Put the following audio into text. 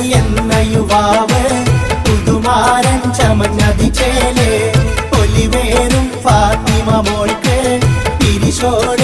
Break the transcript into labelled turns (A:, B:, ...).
A: അലി എന്ന യുവാവ് പുതുമാരൻ ചമഞ്ഞതി ചേലെ. ഒലിവേനും ഫാത്തിമ മോൾക്ക്. തിരിശോട്